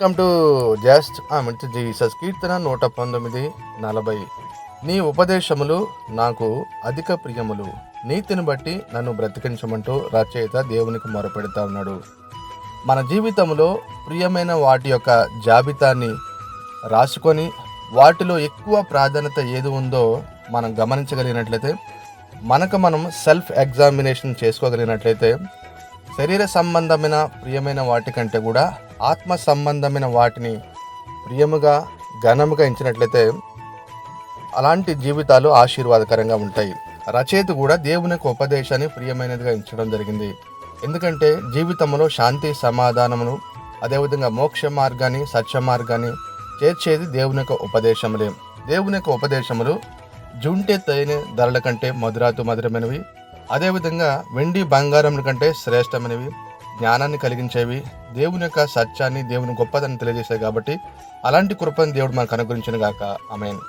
Come to just మిట్ Jesus కీర్తన నూట పంతొమ్మిది నలభై. నీ ఉపదేశములు నాకు అధిక ప్రియములు. నీతిని బట్టి నన్ను బ్రతికించమంటూ రచయిత దేవునికి మొరపెడతా ఉన్నాడు. మన జీవితంలో ప్రియమైన వాటి యొక్క జాబితాని రాసుకొని వాటిలో ఎక్కువ ప్రాధాన్యత ఏది ఉందో మనం గమనించగలిగినట్లయితే మనకు మనం సెల్ఫ్ ఎగ్జామినేషన్ చేసుకోగలిగినట్లయితే శరీర సంబంధమైన ప్రియమైన వాటి కంటే కూడా ఆత్మ సంబంధమైన వాటిని ప్రియముగా ఘనముగా ఎంచినట్లయితే అలాంటి జీవితాలు ఆశీర్వాదకరంగా ఉంటాయి. రచయిత కూడా దేవుని యొక్క ఉపదేశాన్ని ప్రియమైనదిగా ఎంచడం జరిగింది. ఎందుకంటే జీవితంలో శాంతి సమాధానమును అదేవిధంగా మోక్ష మార్గాన్ని సత్య మార్గాన్ని చేర్చేది దేవుని యొక్క ఉపదేశములే. దేవుని యొక్క ఉపదేశములు జుంటే తైన ధరల కంటే మధురాతు మధురమైనవి అదేవిధంగా వెండి బంగారం కంటే శ్రేష్టమైనవి జ్ఞానాన్ని కలిగించేవి దేవుని యొక్క సత్యాన్ని దేవుని గొప్పదని తెలియజేస్తాయి కాబట్టి అలాంటి కృపను దేవుడు మనకు అనుగ్రహించిన గాక అమేన్